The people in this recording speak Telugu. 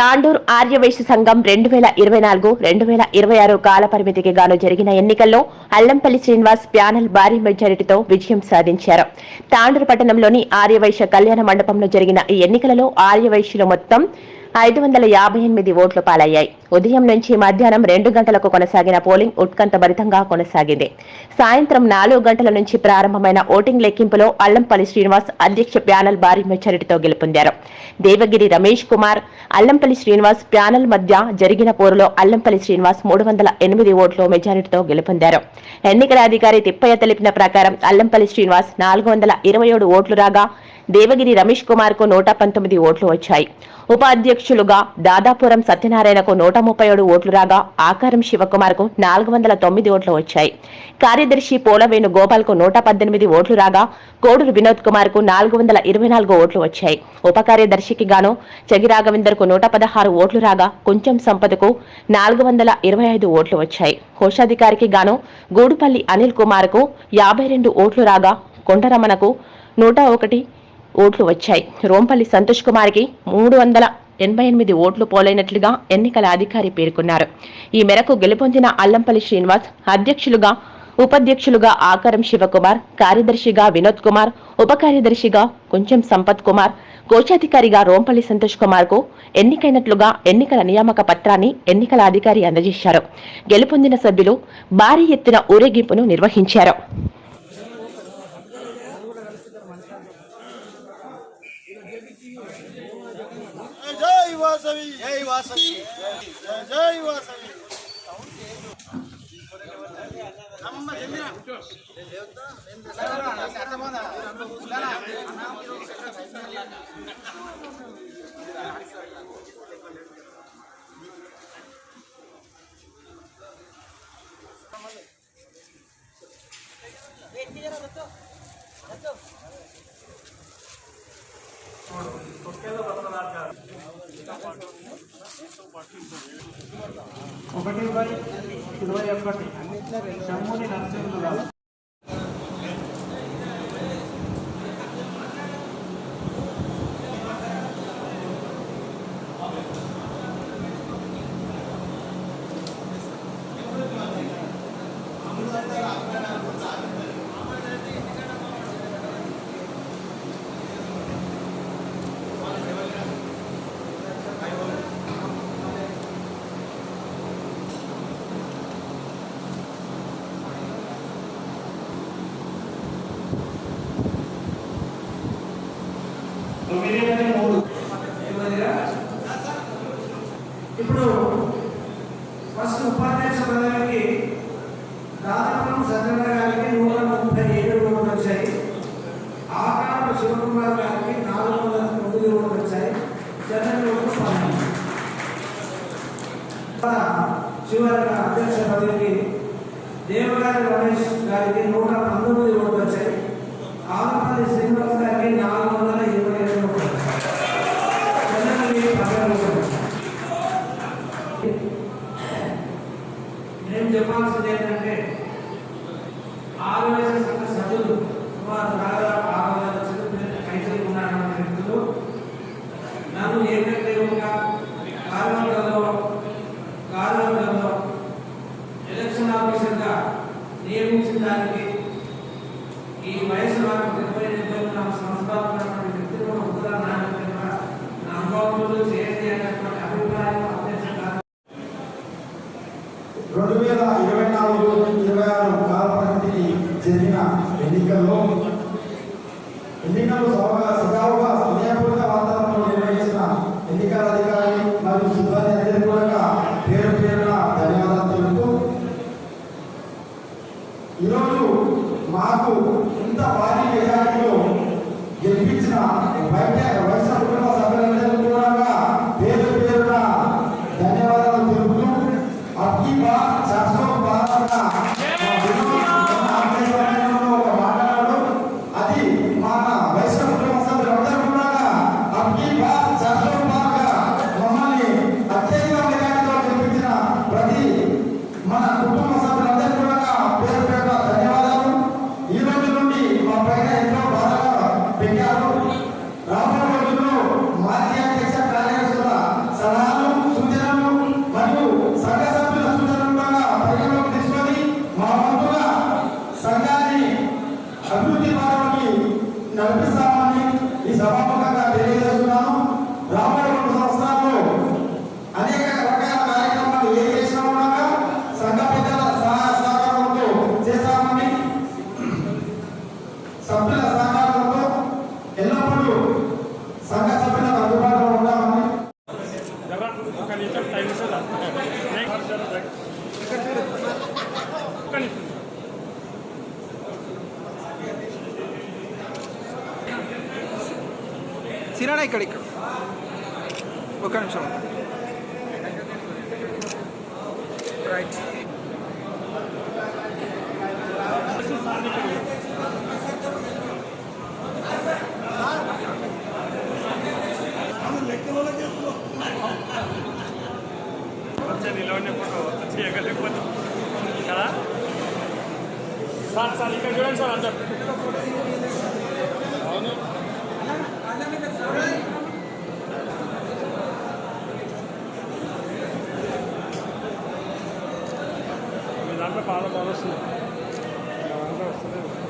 తాండూర్ ఆర్యవైశ్య సంఘం రెండు వేల ఇరవై నాలుగు రెండు వేల ఇరవై ఆరు కాల పరిమితికి గాను జరిగిన ఎన్నికల్లో అల్లంపల్లి శ్రీనివాస్ ప్యానెల్ భారీ మెజారిటీతో విజయం సాధించారు. తాండూరు పట్టణంలోని ఆర్యవైశ్య కళ్యాణ మండపంలో జరిగిన ఈ ఎన్నికలలో ఆర్యవైశ్యులు మొత్తం ఐదు వందల యాభై ఎనిమిది ఓట్లు పాలయ్యాయి. ఉదయం నుంచి మధ్యాహ్నం రెండు గంటలకు కొనసాగిన పోలింగ్ ఉత్కంఠభరితంగా కొనసాగింది. సాయంత్రం నాలుగు గంటల నుంచి ప్రారంభమైన ఓటింగ్ లెక్కింపులో అల్లంపల్లి శ్రీనివాస్ అధ్యక్ష ప్యానల్ భారీ మెజారిటీతో గెలుపొందారు. దేవగిరి రమేష్ కుమార్ అల్లంపల్లి శ్రీనివాస్ ప్యానల్ మధ్య జరిగిన పోరులో అల్లంపల్లి శ్రీనివాస్ మూడు వందల ఎనిమిది ఓట్లు మెజారిటీతో గెలుపొందారు. ఎన్నికల అధికారి తిప్పయ్య తెలిపిన ప్రకారం అల్లంపల్లి శ్రీనివాస్ నాలుగు వందల ఇరవై ఏడు ఓట్లు రాగా దేవగిరి రమేష్ కుమార్కు నూట పంతొమ్మిది ఓట్లు వచ్చాయి. ఉపాధ్యక్షులుగా దాదాపురం సత్యనారాయణకు నూట ముప్పై ఏడు ఓట్లు రాగా ఆకారం శివకుమార్కు నాలుగు వందల తొమ్మిది ఓట్లు వచ్చాయి. కార్యదర్శి పోలవేణు గోపాల్కు నూట పద్దెనిమిది ఓట్లు రాగా కోడూరు వినోద్ కుమార్కు నాలుగు వందల ఇరవై నాలుగు ఓట్లు వచ్చాయి. ఉప కార్యదర్శికి గాను చెగి నూట పదహారు ఓట్లు రాగా కొంచెం సంపదకు నాలుగు వందల ఇరవై ఐదు ఓట్లు వచ్చాయి. కోశాధికారికి గాను గూడుపల్లి అనిల్ కుమార్కు యాభై రెండు ఓట్లు రాగా కొండరమణకు నూట ఒకటి ఓట్లు వచ్చాయి. రోంపల్లి సంతోష్ కుమార్కి మూడు వందల ఎనభై ఎనిమిది ఓట్లు పోలైనట్లుగా ఎన్నికల అధికారి పేర్కొన్నారు. ఈ మేరకు గెలుపొందిన అల్లంపల్లి శ్రీనివాస్ అధ్యక్షులుగా ఉపాధ్యక్షులుగా ఆకారం శివకుమార్ కార్యదర్శిగా వినోద్ కుమార్ ఉప కార్యదర్శిగా కొంచెం సంపత్ కుమార్ కోశాధికారిగా రోంపల్లి సంతోష్ కుమార్కు ఎన్నికైనట్లుగా ఎన్నికల నియామక పత్రాన్ని ఎన్నికల అధికారి అందజేశారు. గెలుపొందిన సభ్యులు భారీ ఎత్తున ఊరేగింపును నిర్వహించారు. వాసవి జై వాసవి జై జై వాసవి అమ్మమ్మ ఒకటి బై ఇరవై ఒకటి. శంభుని నరసింహులు మూడు. ఇప్పుడు ఫస్ట్ ఉపాధ్యాయ పదవికి దాదాపు సత్యనారాయణ గారికి నూట ముప్పై ఏడు ఓట్లు వచ్చాయి. ఆకార శివకుమార్ గారికి నాలుగు వందల తొమ్మిది ఓట్లు వచ్చాయి. జనరల్ ఓట్లు పన్నెండు. చివరిగా అధ్యక్ష పదవికి దేవగారి రమేష్ గారికి నూట పంతొమ్మిది ఓట్లు వచ్చాయి. ఆంధ్రప్రదేశ్ శ్రీనివాస్ గారికి నాలుగు వందల ఇరవై ఐదు ఓట్లు వచ్చాయి జనరల్ పన్నెండు ఓట్లు వచ్చాయి. నేను చెప్పాల్సింది ఏంటంటే ఆదివాసీ సంఘ సభ్యులు సుమారు దాదాపు ఆరు వందల చిన్న కైసలు ఉన్నారన్న వ్యక్తులు నన్ను ఏకగ్రీవంగా కార్యవర్గంలో కార్యవర్గంలో ఎలక్షన్ ఆఫీసర్గా నియమించిన దానికి ఈ వయసు వ్యక్తులు ఉత్తరాలు నా అనుభవంలో చేయండి అనేటువంటి అభిప్రాయం రెండు వేల ఇరవై నాలుగు ఇరవై ఆరు కాల పరిమితికి జరిగిన ఎన్నికల్లో కల్పిస్తామని ఈ సభాముఖంగా తెలియజేస్తున్నాను రాబోయే రెండు సంవత్సరాల్లో అనేక రకాల కార్యక్రమాలు ఏ చేసినా ఉండగా సంఘ పెద్దల సహాయ సహకారంతో చేశామని సభ్యుల సహాయ సిరానా ఇక్కడ ఇక్కడ ఒక నిమిషం రైట్ నిలబడిన ఫోటో చేయగలిగిపోతే కదా? సార్ సార్ ఇక్కడ చూడండి సార్ అందరు. అవును. దాంట్లో పాల బాగా వస్తుంది వస్తుంది